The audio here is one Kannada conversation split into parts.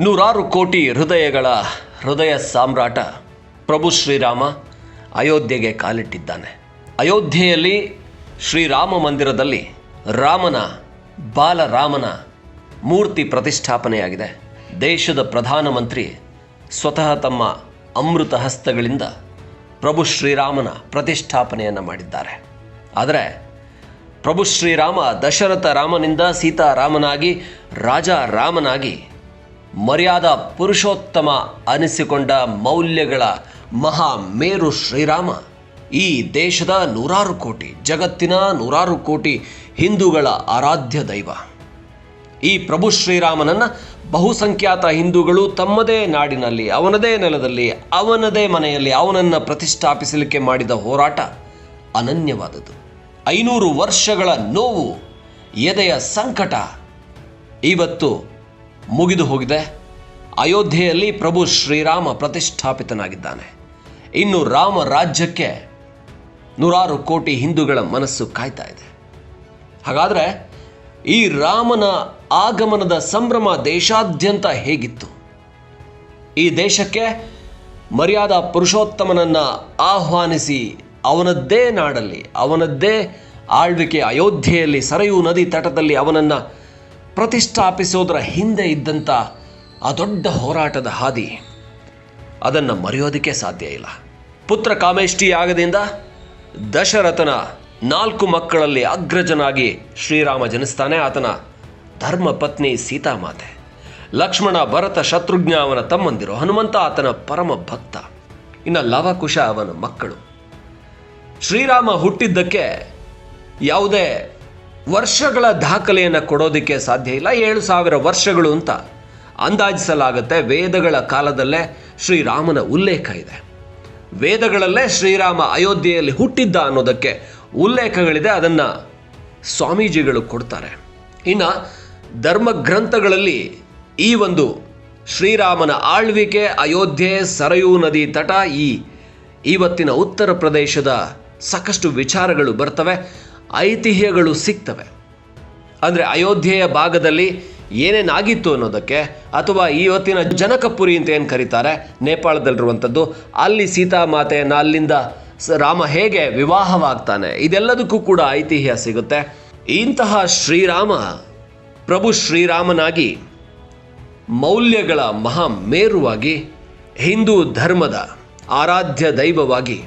ನೂರಾರು ಕೋಟಿ ಹೃದಯಗಳ ಹೃದಯ ಸಾಮ್ರಾಟ ಪ್ರಭು ಶ್ರೀರಾಮ ಅಯೋಧ್ಯೆಗೆ ಕಾಲಿಟ್ಟಿದ್ದಾನೆ. ಅಯೋಧ್ಯೆಯಲ್ಲಿ ಶ್ರೀರಾಮ ಮಂದಿರದಲ್ಲಿ ರಾಮನ, ಬಾಲರಾಮನ ಮೂರ್ತಿ ಪ್ರತಿಷ್ಠಾಪನೆಯಾಗಿದೆ. ದೇಶದ ಪ್ರಧಾನಮಂತ್ರಿ ಸ್ವತಃ ತಮ್ಮ ಅಮೃತ ಹಸ್ತಗಳಿಂದ ಪ್ರಭು ಶ್ರೀರಾಮನ ಪ್ರತಿಷ್ಠಾಪನೆಯನ್ನು ಮಾಡಿದ್ದಾರೆ. ಆದರೆ ಪ್ರಭು ಶ್ರೀರಾಮ ದಶರಥ ರಾಮನಿಂದ ಸೀತಾರಾಮನಾಗಿ ರಾಜ ರಾಮನಾಗಿ ಮರ್ಯಾದ ಪುರುಷೋತ್ತಮ ಅನಿಸಿಕೊಂಡ ಮೌಲ್ಯಗಳ ಮಹಾ ಮೇರು ಶ್ರೀರಾಮ. ಈ ದೇಶದ ನೂರಾರು ಕೋಟಿ, ಜಗತ್ತಿನ ನೂರಾರು ಕೋಟಿ ಹಿಂದೂಗಳ ಆರಾಧ್ಯ ದೈವ. ಈ ಪ್ರಭು ಶ್ರೀರಾಮನನ್ನು ಬಹುಸಂಖ್ಯಾತ ಹಿಂದೂಗಳು ತಮ್ಮದೇ ನಾಡಿನಲ್ಲಿ, ಅವನದೇ ನೆಲದಲ್ಲಿ, ಅವನದೇ ಮನೆಯಲ್ಲಿ, ಅವನನ್ನು ಪ್ರತಿಷ್ಠಾಪಿಸಲಿಕ್ಕೆ ಮಾಡಿದ ಹೋರಾಟ ಅನನ್ಯವಾದದ್ದು. ಐನೂರು ವರ್ಷಗಳ ನೋವು ಎದೆಯ ಸಂಕಟ. ಇವತ್ತು ಮುಗಿದು ಹೋಗಿದೆ. ಅಯೋಧ್ಯೆಯಲ್ಲಿ ಪ್ರಭು ಶ್ರೀರಾಮ ಪ್ರತಿಷ್ಠಾಪಿತನಾಗಿದ್ದಾನೆ. ಇನ್ನು ರಾಮ ರಾಜ್ಯಕ್ಕೆ ನೂರಾರು ಕೋಟಿ ಹಿಂದೂಗಳ ಮನಸ್ಸು ಕಾಯ್ತಾ ಇದೆ. ಹಾಗಾದರೆ ಈ ರಾಮನ ಆಗಮನದ ಸಂಭ್ರಮ ದೇಶಾದ್ಯಂತ ಹೇಗಿತ್ತು? ಈ ದೇಶಕ್ಕೆ ಮರ್ಯಾದ ಪುರುಷೋತ್ತಮನನ್ನು ಆಹ್ವಾನಿಸಿ ಅವನದ್ದೇ ನಾಡಲ್ಲಿ, ಅವನದ್ದೇ ಆಳ್ವಿಕೆ ಅಯೋಧ್ಯೆಯಲ್ಲಿ ಸರಯು ನದಿ ತಟದಲ್ಲಿ ಅವನನ್ನು ಪ್ರತಿಷ್ಠಾಪಿಸೋದರ ಹಿಂದೆ ಇದ್ದಂಥ ಆ ದೊಡ್ಡ ಹೋರಾಟದ ಹಾದಿ. ಅದನ್ನು ಮರೆಯೋದಕ್ಕೆ ಸಾಧ್ಯ ಇಲ್ಲ. ಪುತ್ರ ಕಾಮೇಷ್ಟಿ ಯಾಗದಿಂದ ದಶರಥನ ನಾಲ್ಕು ಮಕ್ಕಳಲ್ಲಿ ಅಗ್ರಜನಾಗಿ ಶ್ರೀರಾಮ ಜನಿಸ್ತಾನೆ. ಆತನ ಧರ್ಮ ಪತ್ನಿ ಸೀತಾಮಾತೆ. ಲಕ್ಷ್ಮಣ ಭರತ ಶತ್ರುಘ್ನ ಅವನ ತಮ್ಮಂದಿರು. ಹನುಮಂತ ಆತನ ಪರಮ ಭಕ್ತ. ಇನ್ನು ಲವಕುಶ ಅವನ ಮಕ್ಕಳು. ಶ್ರೀರಾಮ ಹುಟ್ಟಿದ್ದಕ್ಕೆ ಯಾವುದೇ ವರ್ಷಗಳ ದಾಖಲೆಯನ್ನು ಕೊಡೋದಕ್ಕೆ ಸಾಧ್ಯ ಇಲ್ಲ. ಏಳು ಸಾವಿರ ವರ್ಷಗಳು ಅಂತ ಅಂದಾಜಿಸಲಾಗುತ್ತೆ. ವೇದಗಳ ಕಾಲದಲ್ಲೇ ಶ್ರೀರಾಮನ ಉಲ್ಲೇಖ ಇದೆ. ವೇದಗಳಲ್ಲೇ ಶ್ರೀರಾಮ ಅಯೋಧ್ಯೆಯಲ್ಲಿ ಹುಟ್ಟಿದ್ದ ಅನ್ನೋದಕ್ಕೆ ಉಲ್ಲೇಖಗಳಿದೆ. ಅದನ್ನು ಸ್ವಾಮೀಜಿಗಳು ಕೊಡ್ತಾರೆ. ಇನ್ನು ಧರ್ಮ ಗ್ರಂಥಗಳಲ್ಲಿ ಈ ಒಂದು ಶ್ರೀರಾಮನ ಆಳ್ವಿಕೆ, ಅಯೋಧ್ಯೆ, ಸರಯೂ ನದಿ ತಟ ಈ ಇವತ್ತಿನ ಉತ್ತರ ಪ್ರದೇಶದ ಸಾಕಷ್ಟು ವಿಚಾರಗಳು ಬರ್ತವೆ. ಐತಿಹ್ಯಗಳು ಸಿಗ್ತವೆ. ಅಂದರೆ ಅಯೋಧ್ಯೆಯ ಭಾಗದಲ್ಲಿ ಏನೇನಾಗಿತ್ತು ಅನ್ನೋದಕ್ಕೆ ಅಥವಾ ಇವತ್ತಿನ ಜನಕಪುರಿ ಅಂತ ಏನು ಕರೀತಾರೆ? ನೇಪಾಳದಲ್ಲಿರುವಂಥದ್ದು. ಅಲ್ಲಿ ಸೀತಾಮಾತೆಯನ್ನು ಅಲ್ಲಿಂದ ರಾಮ ಹೇಗೆ ವಿವಾಹವಾಗ್ತಾನೆ? ಇದೆಲ್ಲದಕ್ಕೂ ಕೂಡ ಐತಿಹ್ಯ ಸಿಗುತ್ತೆ. ಇಂತಹ ಶ್ರೀರಾಮ, ಪ್ರಭು ಶ್ರೀರಾಮನಾಗಿ ಮೌಲ್ಯಗಳ ಮಹಾ ಮೇರುವಾಗಿ ಹಿಂದೂ ಧರ್ಮದ ಆರಾಧ್ಯ ದೈವವಾಗಿ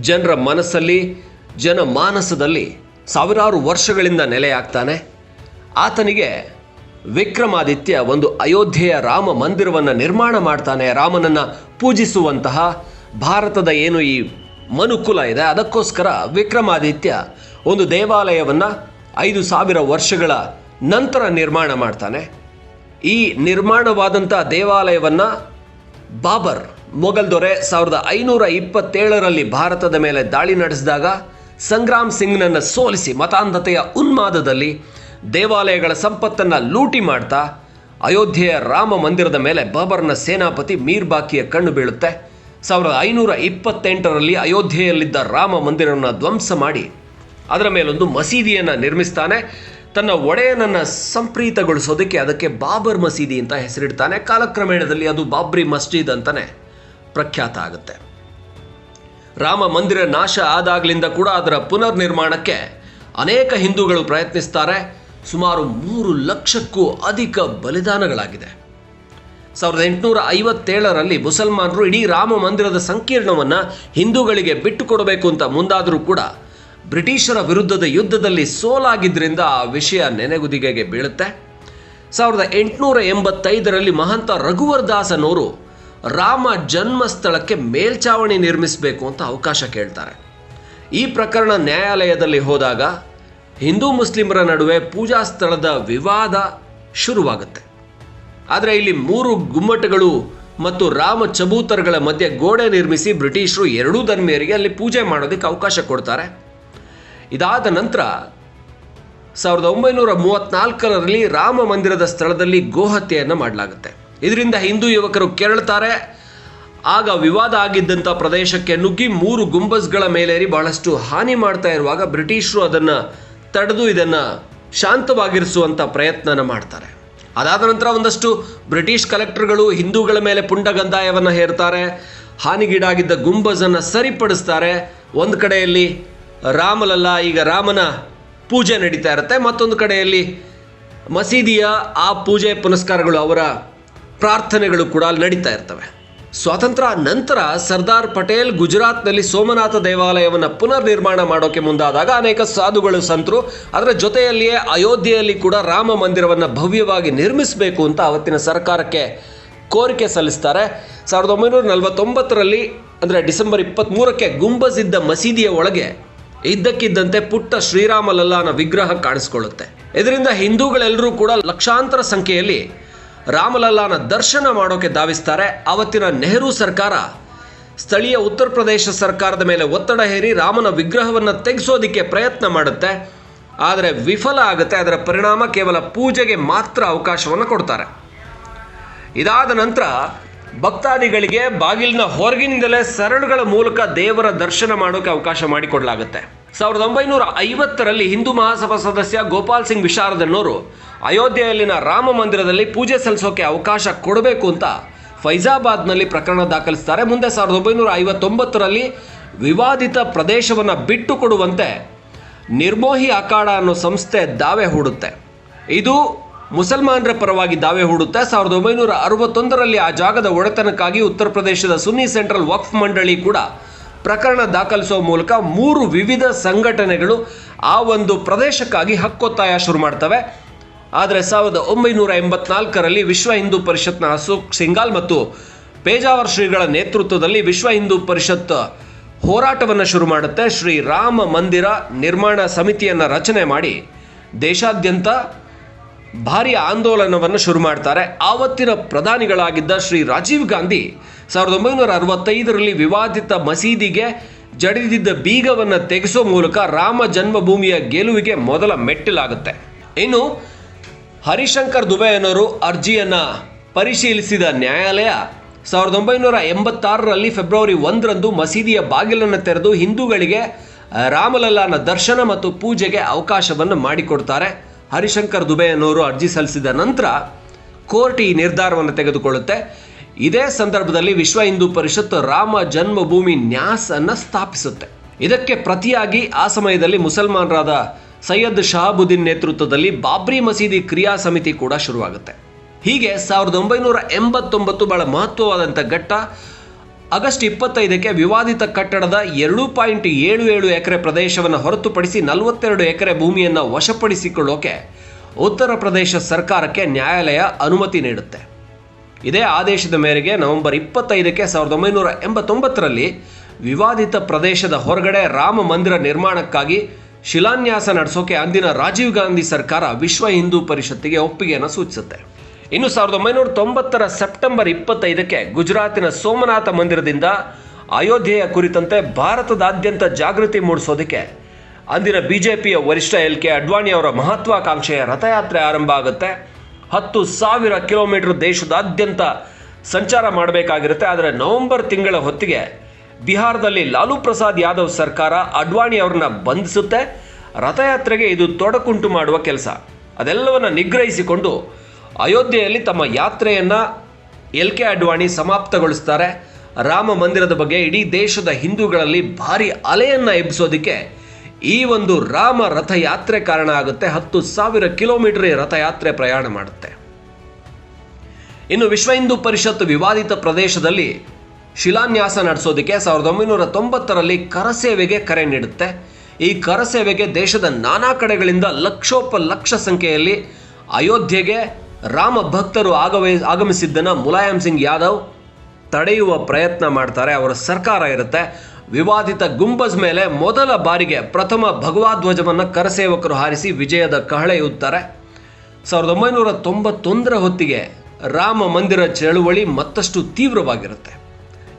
ಜನರ ಮನಸ್ಸಲ್ಲಿ, ಜನಮಾನಸದಲ್ಲಿ ಸಾವಿರಾರು ವರ್ಷಗಳಿಂದ ನೆಲೆಯಾಗ್ತಾನೆ. ಆತನಿಗೆ ವಿಕ್ರಮಾದಿತ್ಯ ಒಂದು ಅಯೋಧ್ಯೆಯ ರಾಮ ಮಂದಿರವನ್ನು ನಿರ್ಮಾಣ ಮಾಡ್ತಾನೆ. ರಾಮನನ್ನು ಪೂಜಿಸುವಂತಹ ಭಾರತದ ಏನು ಈ ಮನುಕುಲ ಇದೆ, ಅದಕ್ಕೋಸ್ಕರ ವಿಕ್ರಮಾದಿತ್ಯ ಒಂದು ದೇವಾಲಯವನ್ನು ಐದು ಸಾವಿರ ವರ್ಷಗಳ ನಂತರ ನಿರ್ಮಾಣ ಮಾಡ್ತಾನೆ. ಈ ನಿರ್ಮಾಣವಾದಂಥ ದೇವಾಲಯವನ್ನು ಬಾಬರ್, ಮೊಘಲ್ ದೊರೆ ಸಾವಿರದ ಐನೂರ ಇಪ್ಪತ್ತೇಳರಲ್ಲಿ ಭಾರತದ ಮೇಲೆ ದಾಳಿ ನಡೆಸಿದಾಗ ಸಂಗ್ರಾಮ್ ಸಿಂಗ್ನನ್ನು ಸೋಲಿಸಿ ಮತಾಂಧತೆಯ ಉನ್ಮಾದದಲ್ಲಿ ದೇವಾಲಯಗಳ ಸಂಪತ್ತನ್ನು ಲೂಟಿ ಮಾಡ್ತಾ ಅಯೋಧ್ಯೆಯ ರಾಮ ಮಂದಿರದ ಮೇಲೆ ಬಾಬರ್ನ ಸೇನಾಪತಿ ಮೀರ್ ಬಾಕಿಯ ಕಣ್ಣು ಬೀಳುತ್ತೆ. ಸಾವಿರದ ಐನೂರ ಇಪ್ಪತ್ತೆಂಟರಲ್ಲಿ ಅಯೋಧ್ಯೆಯಲ್ಲಿದ್ದ ರಾಮ ಮಂದಿರವನ್ನು ಧ್ವಂಸ ಮಾಡಿ ಅದರ ಮೇಲೊಂದು ಮಸೀದಿಯನ್ನು ನಿರ್ಮಿಸ್ತಾನೆ. ತನ್ನ ಒಡೆಯನನ್ನು ಸಂಪ್ರೀತಗೊಳಿಸೋದಕ್ಕೆ ಅದಕ್ಕೆ ಬಾಬರ್ ಮಸೀದಿ ಅಂತ ಹೆಸರಿಡ್ತಾನೆ. ಕಾಲಕ್ರಮೇಣದಲ್ಲಿ ಅದು ಬಾಬ್ರಿ ಮಸ್ಜಿದ್ ಅಂತಲೇ ಪ್ರಖ್ಯಾತ ಆಗುತ್ತೆ. ರಾಮ ಮಂದಿರ ನಾಶ ಆದಾಗಲಿಂದ ಕೂಡ ಅದರ ಪುನರ್ ನಿರ್ಮಾಣಕ್ಕೆ ಅನೇಕ ಹಿಂದೂಗಳು ಪ್ರಯತ್ನಿಸ್ತಾರೆ. ಸುಮಾರು ಮೂರು ಲಕ್ಷಕ್ಕೂ ಅಧಿಕ ಬಲಿದಾನಗಳಾಗಿದೆ. ಸಾವಿರದ ಎಂಟುನೂರ ಐವತ್ತೇಳರಲ್ಲಿ ಮುಸಲ್ಮಾನರು ಇಡೀ ರಾಮ ಮಂದಿರದ ಸಂಕೀರ್ಣವನ್ನು ಹಿಂದೂಗಳಿಗೆ ಬಿಟ್ಟುಕೊಡಬೇಕು ಅಂತ ಮುಂದಾದರೂ ಕೂಡ ಬ್ರಿಟಿಷರ ವಿರುದ್ಧದ ಯುದ್ಧದಲ್ಲಿ ಸೋಲಾಗಿದ್ದರಿಂದ ಆ ವಿಷಯ ನೆನೆಗುದಿಗೆಗೆ ಬೀಳುತ್ತೆ. ಸಾವಿರದ ಎಂಟುನೂರ ಎಂಬತ್ತೈದರಲ್ಲಿ ಮಹಂತ ರಘುವರ್ ದಾಸನವರು ರಾಮ ಜನ್ಮಸ್ಥಳಕ್ಕೆ ಮೇಲ್ಛಾವಣಿ ನಿರ್ಮಿಸಬೇಕು ಅಂತ ಅವಕಾಶ ಕೇಳ್ತಾರೆ. ಈ ಪ್ರಕರಣ ನ್ಯಾಯಾಲಯದಲ್ಲಿ ಹೋದಾಗ ಹಿಂದೂ ಮುಸ್ಲಿಮರ ನಡುವೆ ಪೂಜಾ ಸ್ಥಳದ ವಿವಾದ ಶುರುವಾಗುತ್ತೆ. ಆದರೆ ಇಲ್ಲಿ ಮೂರು ಗುಮ್ಮಟಗಳು ಮತ್ತು ರಾಮ ಚಬೂತರ್ಗಳ ಮಧ್ಯೆ ಗೋಡೆ ನಿರ್ಮಿಸಿ ಬ್ರಿಟಿಷರು ಎರಡೂ ಧರ್ಮೀಯರಿಗೆ ಅಲ್ಲಿ ಪೂಜೆ ಮಾಡೋದಕ್ಕೆ ಅವಕಾಶ ಕೊಡ್ತಾರೆ. ಇದಾದ ನಂತರ ಸಾವಿರದ ಒಂಬೈನೂರ ಮೂವತ್ತ್ನಾಲ್ಕರಲ್ಲಿ ರಾಮ ಮಂದಿರದ ಸ್ಥಳದಲ್ಲಿ ಗೋಹತ್ಯೆಯನ್ನು ಮಾಡಲಾಗುತ್ತೆ. ಇದರಿಂದ ಹಿಂದೂ ಯುವಕರು ಕೆರಳುತ್ತಾರೆ ಆಗ ವಿವಾದ ಆಗಿದ್ದಂಥ ಪ್ರದೇಶಕ್ಕೆ ನುಗ್ಗಿ ಮೂರು ಗುಂಬಸ್ಗಳ ಮೇಲೇರಿ ಬಹಳಷ್ಟು ಹಾನಿ ಮಾಡ್ತಾ ಇರುವಾಗ ಬ್ರಿಟಿಷರು ಅದನ್ನು ತಡೆದು ಇದನ್ನು ಶಾಂತವಾಗಿರಿಸುವಂಥ ಪ್ರಯತ್ನನ ಮಾಡ್ತಾರೆ. ಅದಾದ ನಂತರ ಒಂದಷ್ಟು ಬ್ರಿಟಿಷ್ ಕಲೆಕ್ಟರ್ಗಳು ಹಿಂದೂಗಳ ಮೇಲೆ ಪುಂಡಗಂಧಾಯವನ್ನು ಹೇರ್ತಾರೆ. ಹಾನಿಗೀಡಾಗಿದ್ದ ಗುಂಬಜನ್ನು ಸರಿಪಡಿಸ್ತಾರೆ. ಒಂದು ಕಡೆಯಲ್ಲಿ ರಾಮಲಲ್ಲ, ಈಗ ರಾಮನ ಪೂಜೆ ನಡೀತಾ ಇರುತ್ತೆ. ಮತ್ತೊಂದು ಕಡೆಯಲ್ಲಿ ಮಸೀದಿಯ ಆ ಪೂಜೆ ಪುನಸ್ಕಾರಗಳು ಅವರ ಪ್ರಾರ್ಥನೆಗಳು ಕೂಡ ಅಲ್ಲಿ ನಡೀತಾ ಇರ್ತವೆ. ಸ್ವಾತಂತ್ರ್ಯ ನಂತರ ಸರ್ದಾರ್ ಪಟೇಲ್ ಗುಜರಾತ್ನಲ್ಲಿ ಸೋಮನಾಥ ದೇವಾಲಯವನ್ನು ಪುನರ್ ನಿರ್ಮಾಣ ಮಾಡೋಕೆ ಮುಂದಾದಾಗ ಅನೇಕ ಸಾಧುಗಳು ಸಂತರು, ಅದರ ಜೊತೆಯಲ್ಲಿಯೇ ಅಯೋಧ್ಯೆಯಲ್ಲಿ ಕೂಡ ರಾಮ ಮಂದಿರವನ್ನು ಭವ್ಯವಾಗಿ ನಿರ್ಮಿಸಬೇಕು ಅಂತ ಅವತ್ತಿನ ಸರ್ಕಾರಕ್ಕೆ ಕೋರಿಕೆ ಸಲ್ಲಿಸ್ತಾರೆ. ಸಾವಿರದ ಒಂಬೈನೂರ ನಲವತ್ತೊಂಬತ್ತರಲ್ಲಿ ಅಂದರೆ ಡಿಸೆಂಬರ್ ಇಪ್ಪತ್ತ್ಮೂರಕ್ಕೆ ಗುಂಬಜ್ ಇದ್ದ ಮಸೀದಿಯ ಒಳಗೆ ಇದ್ದಕ್ಕಿದ್ದಂತೆ ಪುಟ್ಟ ಶ್ರೀರಾಮ ಲಲ್ಲಾನ ವಿಗ್ರಹ ಕಾಣಿಸ್ಕೊಳ್ಳುತ್ತೆ. ಇದರಿಂದ ಹಿಂದೂಗಳೆಲ್ಲರೂ ಕೂಡ ಲಕ್ಷಾಂತರ ಸಂಖ್ಯೆಯಲ್ಲಿ ರಾಮಲಲ್ಲಾನ ದರ್ಶನ ಮಾಡೋಕೆ ಧಾವಿಸ್ತಾರೆ. ಆವತ್ತಿನ ನೆಹರು ಸರ್ಕಾರ, ಸ್ಥಳೀಯ ಉತ್ತರ ಪ್ರದೇಶ ಸರ್ಕಾರದ ಮೇಲೆ ಒತ್ತಡ ಹೇರಿ ರಾಮನ ವಿಗ್ರಹವನ್ನು ತೆಗೆಸೋದಕ್ಕೆ ಪ್ರಯತ್ನ ಮಾಡುತ್ತೆ. ಆದರೆ ವಿಫಲ ಆಗುತ್ತೆ. ಅದರ ಪರಿಣಾಮ ಕೇವಲ ಪೂಜೆಗೆ ಮಾತ್ರ ಅವಕಾಶವನ್ನು ಕೊಡ್ತಾರೆ. ಇದಾದ ನಂತರ ಭಕ್ತಾದಿಗಳಿಗೆ ಬಾಗಿಲಿನ ಹೊರಗಿನಿಂದಲೇ ಸರಳುಗಳ ಮೂಲಕ ದೇವರ ದರ್ಶನ ಮಾಡೋಕ್ಕೆ ಅವಕಾಶ ಮಾಡಿಕೊಡಲಾಗುತ್ತೆ. ಸಾವಿರದ ಒಂಬೈನೂರ ಐವತ್ತರಲ್ಲಿ ಹಿಂದೂ ಮಹಾಸಭಾ ಸದಸ್ಯ ಗೋಪಾಲ್ ಸಿಂಗ್ ವಿಶಾರದನ್ನವರು ಅಯೋಧ್ಯೆಯಲ್ಲಿನ ರಾಮ ಮಂದಿರದಲ್ಲಿ ಪೂಜೆ ಸಲ್ಲಿಸೋಕೆ ಅವಕಾಶ ಕೊಡಬೇಕು ಅಂತ ಫೈಜಾಬಾದ್ನಲ್ಲಿ ಪ್ರಕರಣ ದಾಖಲಿಸ್ತಾರೆ. ಮುಂದೆ ಸಾವಿರದ ಒಂಬೈನೂರ ಐವತ್ತೊಂಬತ್ತರಲ್ಲಿ ವಿವಾದಿತ ಪ್ರದೇಶವನ್ನು ಬಿಟ್ಟು ಕೊಡುವಂತೆ ನಿರ್ಮೋಹಿ ಅಖಾಡ ಅನ್ನೋ ಸಂಸ್ಥೆ ದಾವೆ ಹೂಡುತ್ತೆ. ಇದು ಮುಸಲ್ಮಾನರ ಪರವಾಗಿ ದಾವೆ ಹೂಡುತ್ತೆ. ಸಾವಿರದ ಒಂಬೈನೂರ ಅರವತ್ತೊಂದರಲ್ಲಿ ಆ ಜಾಗದ ಒಡೆತನಕ್ಕಾಗಿ ಉತ್ತರ ಪ್ರದೇಶದ ಸುನ್ನಿ ಸೆಂಟ್ರಲ್ ವಕ್ಫ್ ಮಂಡಳಿ ಕೂಡ ಪ್ರಕರಣ ದಾಖಲಿಸುವ ಮೂಲಕ ಮೂರು ವಿವಿಧ ಸಂಘಟನೆಗಳು ಆ ಒಂದು ಪ್ರದೇಶಕ್ಕಾಗಿ ಹಕ್ಕೊತ್ತಾಯ ಶುರು ಮಾಡ್ತವೆ. ಆದರೆ ಸಾವಿರದ ಒಂಬೈನೂರ ಎಂಬತ್ನಾಲ್ಕರಲ್ಲಿ ವಿಶ್ವ ಹಿಂದೂ ಪರಿಷತ್ನ ಅಶೋಕ್ ಸಿಂಗಾಲ್ ಮತ್ತು ಪೇಜಾವರ್ ಶ್ರೀಗಳ ನೇತೃತ್ವದಲ್ಲಿ ವಿಶ್ವ ಹಿಂದೂ ಪರಿಷತ್ ಹೋರಾಟವನ್ನು ಶುರು ಮಾಡುತ್ತೆ. ಶ್ರೀ ರಾಮ ಮಂದಿರ ನಿರ್ಮಾಣ ಸಮಿತಿಯನ್ನು ರಚನೆ ಮಾಡಿ ದೇಶಾದ್ಯಂತ ಭಾರಿ ಆಂದೋಲನವನ್ನು ಶುರು ಮಾಡ್ತಾರೆ. ಆವತ್ತಿನ ಪ್ರಧಾನಿಗಳಾಗಿದ್ದ ಶ್ರೀ ರಾಜೀವ್ ಗಾಂಧಿ ಸಾವಿರದ ಒಂಬೈನೂರ ಅರವತ್ತೈದರಲ್ಲಿ ವಿವಾದಿತ ಮಸೀದಿಗೆ ಜಡಿದಿದ್ದ ಬೀಗವನ್ನು ತೆಗೆಸೋ ಮೂಲಕ ರಾಮ ಜನ್ಮಭೂಮಿಯ ಗೆಲುವಿಗೆ ಮೊದಲ ಮೆಟ್ಟಿಲಾಗುತ್ತೆ. ಇನ್ನು ಹರಿಶಂಕರ್ ದುಬೆ ಅನ್ನೋರು ಅರ್ಜಿಯನ್ನು ಪರಿಶೀಲಿಸಿದ ನ್ಯಾಯಾಲಯ ಸಾವಿರದ ಒಂಬೈನೂರ ಎಂಬತ್ತಾರರಲ್ಲಿ ಫೆಬ್ರವರಿ ಒಂದರಂದು ಮಸೀದಿಯ ಬಾಗಿಲನ್ನು ತೆರೆದು ಹಿಂದೂಗಳಿಗೆ ರಾಮಲಲ್ಲನ ದರ್ಶನ ಮತ್ತು ಪೂಜೆಗೆ ಅವಕಾಶವನ್ನು ಮಾಡಿಕೊಡ್ತಾರೆ. ಹರಿಶಂಕರ್ ದುಬೆ ಅನ್ನೋರು ಅರ್ಜಿ ಸಲ್ಲಿಸಿದ ನಂತರ ಕೋರ್ಟ್ ಈ ನಿರ್ಧಾರವನ್ನು ತೆಗೆದುಕೊಳ್ಳುತ್ತೆ. ಇದೇ ಸಂದರ್ಭದಲ್ಲಿ ವಿಶ್ವ ಹಿಂದೂ ಪರಿಷತ್ ರಾಮ ಜನ್ಮಭೂಮಿ ನ್ಯಾಸ್ ಅನ್ನ ಸ್ಥಾಪಿಸುತ್ತೆ. ಇದಕ್ಕೆ ಪ್ರತಿಯಾಗಿ ಆ ಸಮಯದಲ್ಲಿ ಮುಸಲ್ಮಾನರಾದ ಸೈಯದ್ ಶಹಾಬುದ್ದೀನ್ ನೇತೃತ್ವದಲ್ಲಿ ಬಾಬ್ರಿ ಮಸೀದಿ ಕ್ರಿಯಾ ಸಮಿತಿ ಕೂಡ ಶುರುವಾಗುತ್ತೆ. ಹೀಗೆ ಸಾವಿರದ ಒಂಬೈನೂರ ಎಂಬತ್ತೊಂಬತ್ತು ಬಹಳ ಮಹತ್ವವಾದಂಥ ಘಟ್ಟ ಆಗಸ್ಟ್ ಇಪ್ಪತ್ತೈದಕ್ಕೆ ವಿವಾದಿತ ಕಟ್ಟಡದ ಎರಡು ಪಾಯಿಂಟ್ ಏಳು ಏಳು ಎಕರೆ ಪ್ರದೇಶವನ್ನು ಹೊರತುಪಡಿಸಿ ನಲವತ್ತೆರಡು ಎಕರೆ ಭೂಮಿಯನ್ನು ವಶಪಡಿಸಿಕೊಳ್ಳೋಕೆ ಉತ್ತರ ಪ್ರದೇಶ ಸರ್ಕಾರಕ್ಕೆ ನ್ಯಾಯಾಲಯ ಅನುಮತಿ ನೀಡುತ್ತೆ. ಇದೇ ಆದೇಶದ ಮೇರೆಗೆ ನವೆಂಬರ್ ಇಪ್ಪತ್ತೈದಕ್ಕೆ ಸಾವಿರದ ಒಂಬೈನೂರ ಎಂಬತ್ತೊಂಬತ್ತರಲ್ಲಿ ವಿವಾದಿತ ಪ್ರದೇಶದ ಹೊರಗಡೆ ರಾಮ ಮಂದಿರ ನಿರ್ಮಾಣಕ್ಕಾಗಿ ಶಿಲಾನ್ಯಾಸ ನಡೆಸೋಕೆ ಅಂದಿನ ರಾಜೀವ್ ಗಾಂಧಿ ಸರ್ಕಾರ ವಿಶ್ವ ಹಿಂದೂ ಪರಿಷತ್ತಿಗೆ ಒಪ್ಪಿಗೆಯನ್ನು ಸೂಚಿಸುತ್ತೆ. ಇನ್ನು ಸಾವಿರದ ಒಂಬೈನೂರ ತೊಂಬತ್ತರ ಸೆಪ್ಟೆಂಬರ್ ಇಪ್ಪತ್ತೈದಕ್ಕೆ ಗುಜರಾತಿನ ಸೋಮನಾಥ ಮಂದಿರದಿಂದ ಅಯೋಧ್ಯೆಯ ಕುರಿತಂತೆ ಭಾರತದಾದ್ಯಂತ ಜಾಗೃತಿ ಮೂಡಿಸೋದಕ್ಕೆ ಅಂದಿನ ಬಿಜೆಪಿಯ ವರಿಷ್ಠ ಎಲ್ ಕೆ ಅಡ್ವಾಣಿ ಅವರ ಮಹತ್ವಾಕಾಂಕ್ಷೆಯ ರಥಯಾತ್ರೆ ಆರಂಭ ಆಗುತ್ತೆ. ಹತ್ತು ಸಾವಿರ ಕಿಲೋಮೀಟರ್ ದೇಶದಾದ್ಯಂತ ಸಂಚಾರ ಮಾಡಬೇಕಾಗಿರುತ್ತೆ. ಆದರೆ ನವೆಂಬರ್ ತಿಂಗಳ ಹೊತ್ತಿಗೆ ಬಿಹಾರದಲ್ಲಿ ಲಾಲು ಪ್ರಸಾದ್ ಯಾದವ್ ಸರ್ಕಾರ ಅಡ್ವಾಣಿ ಅವ್ರನ್ನ ಬಂಧಿಸುತ್ತೆ. ರಥಯಾತ್ರೆಗೆ ಇದು ತೊಡಕುಂಟು ಮಾಡುವ ಕೆಲಸ. ಅದೆಲ್ಲವನ್ನು ನಿಗ್ರಹಿಸಿಕೊಂಡು ಅಯೋಧ್ಯೆಯಲ್ಲಿ ತಮ್ಮ ಯಾತ್ರೆಯನ್ನು ಎಲ್ ಕೆ ಅಡ್ವಾಣಿ ಸಮಾಪ್ತಗೊಳಿಸ್ತಾರೆ. ರಾಮ ಮಂದಿರದ ಬಗ್ಗೆ ಇಡೀ ದೇಶದ ಹಿಂದೂಗಳಲ್ಲಿ ಭಾರಿ ಅಲೆಯನ್ನು ಎಬ್ಬಿಸೋದಕ್ಕೆ ಈ ಒಂದು ರಾಮ ರಥಯಾತ್ರೆ ಕಾರಣ ಆಗುತ್ತೆ. ಹತ್ತು ಸಾವಿರ ಕಿಲೋಮೀಟರ್ ರಥಯಾತ್ರೆ ಪ್ರಯಾಣ ಮಾಡುತ್ತೆ. ಇನ್ನು ವಿಶ್ವ ಹಿಂದೂ ಪರಿಷತ್ ವಿವಾದಿತ ಪ್ರದೇಶದಲ್ಲಿ ಶಿಲಾನ್ಯಾಸ ನಡೆಸೋದಕ್ಕೆ ಸಾವಿರದ ಒಂಬೈನೂರ ತೊಂಬತ್ತರಲ್ಲಿ ಕರಸೇವೆಗೆ ಕರೆ ನೀಡುತ್ತೆ. ಈ ಕರಸೇವೆಗೆ ದೇಶದ ನಾನಾ ಕಡೆಗಳಿಂದ ಲಕ್ಷೋಪ ಲಕ್ಷ ಸಂಖ್ಯೆಯಲ್ಲಿ ಅಯೋಧ್ಯೆಗೆ ರಾಮ ಭಕ್ತರು ಆಗವೇ, ಆಗಮಿಸಿದ್ದನ್ನು ಮುಲಾಯಂ ಸಿಂಗ್ ಯಾದವ್ ತಡೆಯುವ ಪ್ರಯತ್ನ ಮಾಡ್ತಾರೆ. ಅವರ ಸರ್ಕಾರ ಇರುತ್ತೆ. ವಿವಾದಿತ ಗುಂಬಜ್ ಮೇಲೆ ಮೊದಲ ಬಾರಿಗೆ ಪ್ರಥಮ ಭಗವಾಧ್ವಜವನ್ನು ಕರಸೇವಕರು ಹಾರಿಸಿ ವಿಜಯದ ಕಹಳೆಯುತ್ತಾರೆ. ಸಾವಿರದ ಒಂಬೈನೂರ ತೊಂಬತ್ತೊಂದರ ಹೊತ್ತಿಗೆ ರಾಮ ಮಂದಿರ ಚಳುವಳಿ ಮತ್ತಷ್ಟು ತೀವ್ರವಾಗಿರುತ್ತೆ.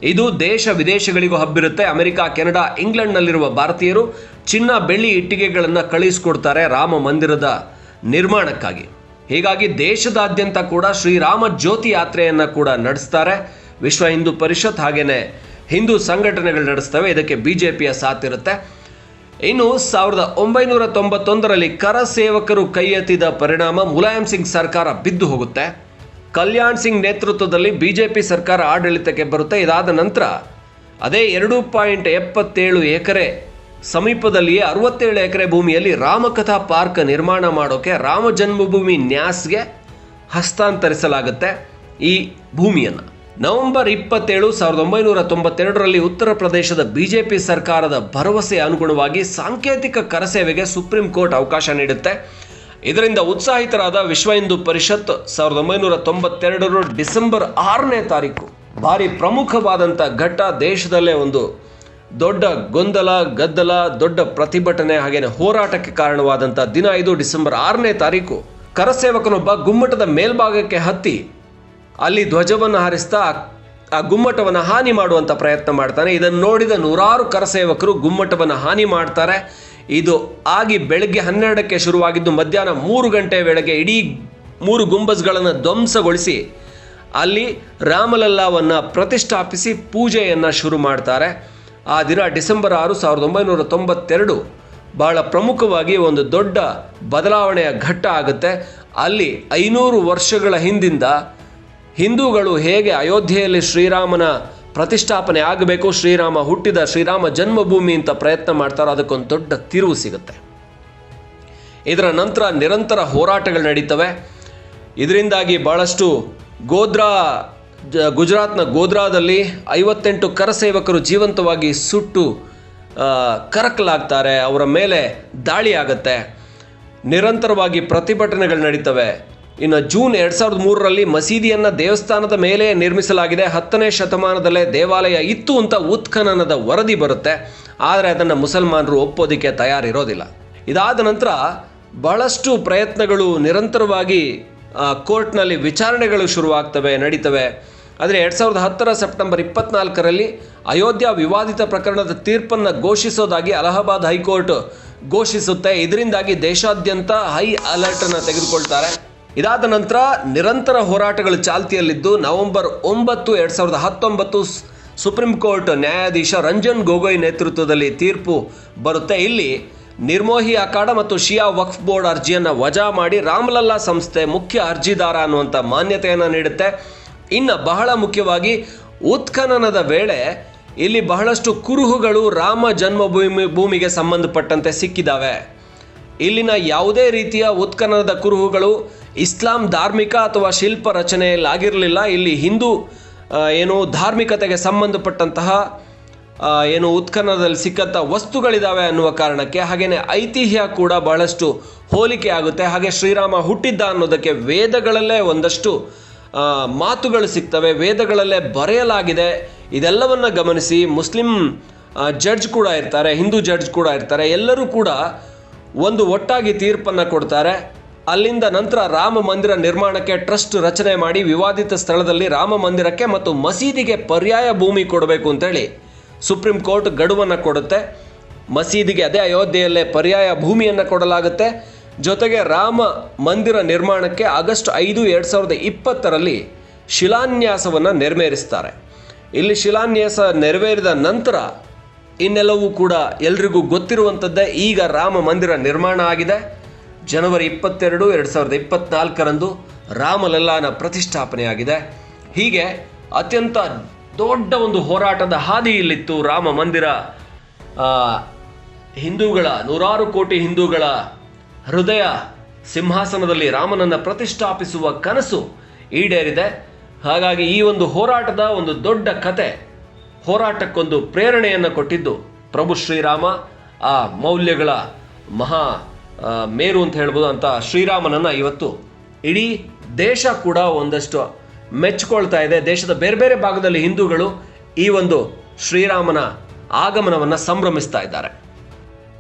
ಇದು ದೇಶ ವಿದೇಶಗಳಿಗೂ ಹಬ್ಬಿರುತ್ತೆ. ಅಮೆರಿಕ, ಕೆನಡಾ, ಇಂಗ್ಲೆಂಡ್ನಲ್ಲಿರುವ ಭಾರತೀಯರು ಚಿನ್ನ ಬೆಳ್ಳಿ ಇಟ್ಟಿಗೆಗಳನ್ನು ಕಳಿಸಿಕೊಡ್ತಾರೆ ರಾಮ ಮಂದಿರದ ನಿರ್ಮಾಣಕ್ಕಾಗಿ. ಹೀಗಾಗಿ ದೇಶದಾದ್ಯಂತ ಕೂಡ ಶ್ರೀರಾಮ ಜ್ಯೋತಿ ಯಾತ್ರೆಯನ್ನು ಕೂಡ ನಡೆಸ್ತಾರೆ. ವಿಶ್ವ ಹಿಂದೂ ಪರಿಷತ್ ಹಾಗೇನೆ ಹಿಂದೂ ಸಂಘಟನೆಗಳು ನಡೆಸ್ತವೆ, ಇದಕ್ಕೆ ಬಿ ಜೆ ಪಿಯ ಸಾಥ್ ಇರುತ್ತೆ. ಇನ್ನು ಸಾವಿರದ ಒಂಬೈನೂರ ತೊಂಬತ್ತೊಂದರಲ್ಲಿ ಕರ ಸೇವಕರು ಕೈ ಎತ್ತಿದ ಪರಿಣಾಮ ಮುಲಾಯಂ ಸಿಂಗ್ ಸರ್ಕಾರ ಬಿದ್ದು ಹೋಗುತ್ತೆ. ಕಲ್ಯಾಣ್ ಸಿಂಗ್ ನೇತೃತ್ವದಲ್ಲಿ ಬಿಜೆಪಿ ಸರ್ಕಾರ ಆಡಳಿತಕ್ಕೆ ಬರುತ್ತೆ. ಇದಾದ ನಂತರ ಅದೇ ಎರಡು ಪಾಯಿಂಟ್ ಎಪ್ಪತ್ತೇಳು ಎಕರೆ ಸಮೀಪದಲ್ಲಿಯೇ ಅರವತ್ತೇಳು ಎಕರೆ ಭೂಮಿಯಲ್ಲಿ ರಾಮಕಥಾ ಪಾರ್ಕ್ ನಿರ್ಮಾಣ ಮಾಡೋಕೆ ರಾಮ ಜನ್ಮಭೂಮಿ ನ್ಯಾಸ್ಗೆ ಹಸ್ತಾಂತರಿಸಲಾಗುತ್ತೆ ಈ ಭೂಮಿಯನ್ನು. ನವೆಂಬರ್ ಇಪ್ಪತ್ತೇಳು ಸಾವಿರದ ಒಂಬೈನೂರ ತೊಂಬತ್ತೆರಡರಲ್ಲಿ ಉತ್ತರ ಪ್ರದೇಶದ ಬಿಜೆಪಿ ಸರ್ಕಾರದ ಭರವಸೆ ಅನುಗುಣವಾಗಿ ಸಾಂಕೇತಿಕ ಕರಸೇವೆಗೆ ಸುಪ್ರೀಂ ಕೋರ್ಟ್ ಅವಕಾಶ ನೀಡುತ್ತೆ. ಇದರಿಂದ ಉತ್ಸಾಹಿತರಾದ ವಿಶ್ವ ಹಿಂದೂ ಪರಿಷತ್ ಸಾವಿರದ ಒಂಬೈನೂರ ತೊಂಬತ್ತೆರಡರ ಡಿಸೆಂಬರ್ ಆರನೇ ತಾರೀಕು ಭಾರಿ ಪ್ರಮುಖವಾದಂಥ ಘಟ್ಟ ದೇಶದಲ್ಲೇ ಒಂದು ದೊಡ್ಡ ಗೊಂದಲ, ಗದ್ದಲ, ದೊಡ್ಡ ಪ್ರತಿಭಟನೆ ಹಾಗೇನೆ ಹೋರಾಟಕ್ಕೆ ಕಾರಣವಾದಂಥ ದಿನ ಇದು ಡಿಸೆಂಬರ್ ಆರನೇ ತಾರೀಕು. ಕರಸೇವಕನೊಬ್ಬ ಗುಮ್ಮಟದ ಮೇಲ್ಭಾಗಕ್ಕೆ ಹತ್ತಿ ಅಲ್ಲಿ ಧ್ವಜವನ್ನು ಹಾರಿಸ್ತಾ ಆ ಗುಮ್ಮಟವನ್ನು ಹಾನಿ ಮಾಡುವಂಥ ಪ್ರಯತ್ನ ಮಾಡ್ತಾನೆ. ಇದನ್ನು ನೋಡಿದ ನೂರಾರು ಕರಸೇವಕರು ಗುಮ್ಮಟವನ್ನು ಹಾನಿ ಮಾಡ್ತಾರೆ. ಇದು ಆಗಿ ಬೆಳಗ್ಗೆ ಹನ್ನೆರಡಕ್ಕೆ ಶುರುವಾಗಿದ್ದು ಮಧ್ಯಾಹ್ನ ಮೂರು ಗಂಟೆ ವೇಳೆಗೆ ಇಡೀ ಮೂರು ಗುಂಬಸ್ಗಳನ್ನು ಧ್ವಂಸಗೊಳಿಸಿ ಅಲ್ಲಿ ರಾಮಲಲ್ಲಾವನ್ನು ಪ್ರತಿಷ್ಠಾಪಿಸಿ ಪೂಜೆಯನ್ನು ಶುರು ಮಾಡ್ತಾರೆ. ಆ ದಿನ ಡಿಸೆಂಬರ್ ಆರು ಸಾವಿರದ ಒಂಬೈನೂರ ತೊಂಬತ್ತೆರಡು ಬಹಳ ಪ್ರಮುಖವಾಗಿ ಒಂದು ದೊಡ್ಡ ಬದಲಾವಣೆಯ ಘಟ್ಟ ಆಗುತ್ತೆ. ಅಲ್ಲಿ ಐನೂರು ವರ್ಷಗಳ ಹಿಂದಿಂದ ಹಿಂದೂಗಳು ಹೇಗೆ ಅಯೋಧ್ಯೆಯಲ್ಲಿ ಶ್ರೀರಾಮನ ಪ್ರತಿಷ್ಠಾಪನೆ ಆಗಬೇಕು, ಶ್ರೀರಾಮ ಹುಟ್ಟಿದ, ಶ್ರೀರಾಮ ಜನ್ಮಭೂಮಿ ಅಂತ ಪ್ರಯತ್ನ ಮಾಡ್ತಾರೋ ಅದಕ್ಕೊಂದು ದೊಡ್ಡ ತಿರುವು ಸಿಗುತ್ತೆ. ಇದರ ನಂತರ ನಿರಂತರ ಹೋರಾಟಗಳು ನಡೀತವೆ. ಇದರಿಂದಾಗಿ ಬಹಳಷ್ಟು ಗೋದ್ರಾ ಗುಜರಾತ್ನ ಗೋದ್ರಾದಲ್ಲಿ ಐವತ್ತೆಂಟು ಕರಸೇವಕರು ಜೀವಂತವಾಗಿ ಸುಟ್ಟು ಕರಕಲಾಗ್ತಾರೆ, ಅವರ ಮೇಲೆ ದಾಳಿ ಆಗುತ್ತೆ. ನಿರಂತರವಾಗಿ ಪ್ರತಿಭಟನೆಗಳು ನಡೀತವೆ. ಇನ್ನು ಜೂನ್ ಎರಡು ಸಾವಿರದ ಮೂರರಲ್ಲಿ ಮಸೀದಿಯನ್ನು ದೇವಸ್ಥಾನದ ಮೇಲೆ ನಿರ್ಮಿಸಲಾಗಿದೆ. ಹತ್ತನೇ ಶತಮಾನದಲ್ಲೇ ದೇವಾಲಯ ಇತ್ತು ಅಂತ ಉತ್ಖನನದ ವರದಿ ಬರುತ್ತೆ. ಆದರೆ ಅದನ್ನು ಮುಸಲ್ಮಾನರು ಒಪ್ಪೋದಕ್ಕೆ ತಯಾರಿರೋದಿಲ್ಲ. ಇದಾದ ನಂತರ ಬಹಳಷ್ಟು ಪ್ರಯತ್ನಗಳು ನಿರಂತರವಾಗಿ ಕೋರ್ಟ್ನಲ್ಲಿ ವಿಚಾರಣೆಗಳು ಶುರುವಾಗ್ತವೆ, ನಡೀತವೆ. ಆದರೆ ಎರಡು ಸಾವಿರದ ಹತ್ತರ ಸೆಪ್ಟೆಂಬರ್ ಇಪ್ಪತ್ನಾಲ್ಕರಲ್ಲಿ ಅಯೋಧ್ಯ ವಿವಾದಿತ ಪ್ರಕರಣದ ತೀರ್ಪನ್ನು ಘೋಷಿಸೋದಾಗಿ ಅಲಹಾಬಾದ್ ಹೈಕೋರ್ಟ್ ಘೋಷಿಸುತ್ತೆ. ಇದರಿಂದಾಗಿ ದೇಶಾದ್ಯಂತ ಹೈ ಅಲರ್ಟ್ ಅನ್ನು ತೆಗೆದುಕೊಳ್ತಾರೆ. ಇದಾದ ನಂತರ ನಿರಂತರ ಹೋರಾಟಗಳು ಚಾಲ್ತಿಯಲ್ಲಿದ್ದು ನವೆಂಬರ್ ಒಂಬತ್ತು ಎರಡು ಸಾವಿರದ ಹತ್ತೊಂಬತ್ತು ಸುಪ್ರೀಂ ಕೋರ್ಟ್ ನ್ಯಾಯಾಧೀಶ ರಂಜನ್ ಗೊಗೊಯ್ ನೇತೃತ್ವದಲ್ಲಿ ತೀರ್ಪು ಬರುತ್ತೆ. ಇಲ್ಲಿ ನಿರ್ಮೋಹಿ ಅಖಾಡ ಮತ್ತು ಶಿಯಾ ವಕ್ಫ್ ಬೋರ್ಡ್ ಅರ್ಜಿಯನ್ನು ವಜಾ ಮಾಡಿ ರಾಮಲಲ್ಲಾ ಸಂಸ್ಥೆ ಮುಖ್ಯ ಅರ್ಜಿದಾರ ಅನ್ನುವಂಥ ಮಾನ್ಯತೆಯನ್ನು ನೀಡುತ್ತೆ. ಇನ್ನು ಬಹಳ ಮುಖ್ಯವಾಗಿ ಉತ್ಖನನದ ವೇಳೆ ಇಲ್ಲಿ ಬಹಳಷ್ಟು ಕುರುಹುಗಳು ರಾಮ ಜನ್ಮಭೂಮಿ ಭೂಮಿಗೆ ಸಂಬಂಧಪಟ್ಟಂತೆ ಸಿಕ್ಕಿದ್ದಾವೆ ಇಲ್ಲಿನ ಯಾವುದೇ ರೀತಿಯ ಉತ್ಖನನದ ಕುರುಹುಗಳು ಇಸ್ಲಾಂ ಧಾರ್ಮಿಕ ಅಥವಾ ಶಿಲ್ಪ ರಚನೆಯಲ್ಲಿ ಆಗಿರಲಿಲ್ಲ ಇಲ್ಲಿ ಹಿಂದೂ ಏನು ಧಾರ್ಮಿಕತೆಗೆ ಸಂಬಂಧಪಟ್ಟಂತಹ ಏನು ಉತ್ಖನದಲ್ಲಿ ಸಿಕ್ಕಂಥ ವಸ್ತುಗಳಿದ್ದಾವೆ ಅನ್ನುವ ಕಾರಣಕ್ಕೆ ಹಾಗೆಯೇ ಐತಿಹ್ಯ ಕೂಡ ಬಹಳಷ್ಟು ಹೋಲಿಕೆ ಆಗುತ್ತೆ. ಹಾಗೆ ಶ್ರೀರಾಮ ಹುಟ್ಟಿದ್ದ ಅನ್ನೋದಕ್ಕೆ ವೇದಗಳಲ್ಲೇ ಒಂದಷ್ಟು ಮಾತುಗಳು ಸಿಗ್ತವೆ. ವೇದಗಳಲ್ಲೇ ಬರೆಯಲಾಗಿದೆ. ಇದೆಲ್ಲವನ್ನು ಗಮನಿಸಿ ಮುಸ್ಲಿಂ ಜಡ್ಜ್ ಕೂಡ ಇರ್ತಾರೆ, ಹಿಂದೂ ಜಡ್ಜ್ ಕೂಡ ಇರ್ತಾರೆ. ಎಲ್ಲರೂ ಕೂಡ ಒಂದು ಒಟ್ಟಾಗಿ ತೀರ್ಪನ್ನು ಕೊಡ್ತಾರೆ. ಅಲ್ಲಿಂದ ನಂತರ ರಾಮ ಮಂದಿರ ನಿರ್ಮಾಣಕ್ಕೆ ಟ್ರಸ್ಟ್ ರಚನೆ ಮಾಡಿ ವಿವಾದಿತ ಸ್ಥಳದಲ್ಲಿ ರಾಮ ಮಂದಿರಕ್ಕೆ ಮತ್ತು ಮಸೀದಿಗೆ ಪರ್ಯಾಯ ಭೂಮಿ ಕೊಡಬೇಕು ಅಂತೇಳಿ ಸುಪ್ರೀಂ ಕೋರ್ಟ್ ಗಡುವನ್ನು ಕೊಡುತ್ತೆ. ಮಸೀದಿಗೆ ಅದೇ ಅಯೋಧ್ಯೆಯಲ್ಲೇ ಪರ್ಯಾಯ ಭೂಮಿಯನ್ನು ಕೊಡಲಾಗುತ್ತೆ. ಜೊತೆಗೆ ರಾಮ ಮಂದಿರ ನಿರ್ಮಾಣಕ್ಕೆ ಆಗಸ್ಟ್ ಐದು ಎರಡು ಸಾವಿರದ ಇಪ್ಪತ್ತರಲ್ಲಿ ಶಿಲಾನ್ಯಾಸವನ್ನು ನೆರವೇರಿಸ್ತಾರೆ. ಇಲ್ಲಿ ಶಿಲಾನ್ಯಾಸ ನೆರವೇರಿದ ನಂತರ ಇನ್ನೆಲ್ಲವೂ ಕೂಡ ಎಲ್ರಿಗೂ ಗೊತ್ತಿರುವಂಥದ್ದೇ ಈಗ ರಾಮ ಮಂದಿರ ನಿರ್ಮಾಣ ಆಗಿದೆ. ಜನವರಿ ಇಪ್ಪತ್ತೆರಡು, ಎರಡು ಸಾವಿರದ ಇಪ್ಪತ್ನಾಲ್ಕರಂದು ರಾಮಲಲ್ಲಾನ ಪ್ರತಿಷ್ಠಾಪನೆಯಾಗಿದೆ. ಹೀಗೆ ಅತ್ಯಂತ ದೊಡ್ಡ ಒಂದು ಹೋರಾಟದ ಹಾದಿಯಲ್ಲಿತ್ತು ರಾಮ ಮಂದಿರ. ಹಿಂದೂಗಳ, ನೂರಾರು ಕೋಟಿ ಹಿಂದೂಗಳ ಹೃದಯ ಸಿಂಹಾಸನದಲ್ಲಿ ರಾಮನನ್ನು ಪ್ರತಿಷ್ಠಾಪಿಸುವ ಕನಸು ಈಡೇರಿದೆ. ಹಾಗಾಗಿ ಈ ಒಂದು ಹೋರಾಟದ ಒಂದು ದೊಡ್ಡ ಕತೆ ಹೋರಾಟಕ್ಕೊಂದು ಪ್ರೇರಣೆಯನ್ನು ಕೊಟ್ಟಿದ್ದು ಪ್ರಭು ಶ್ರೀರಾಮ, ಆ ಮೌಲ್ಯಗಳ ಮಹಾ ಮೇರು ಅಂತ ಹೇಳ್ಬೋದು ಅಂತ ಶ್ರೀರಾಮನನ್ನು ಇವತ್ತು ಇಡೀ ದೇಶ ಕೂಡ ಒಂದಷ್ಟು ಮೆಚ್ಚಿಕೊಳ್ತಾ ಇದೆ. ದೇಶದ ಬೇರೆ ಬೇರೆ ಭಾಗದಲ್ಲಿ ಹಿಂದೂಗಳು ಈ ಒಂದು ಶ್ರೀರಾಮನ ಆಗಮನವನ್ನು ಸಂಭ್ರಮಿಸ್ತಾ ಇದ್ದಾರೆ.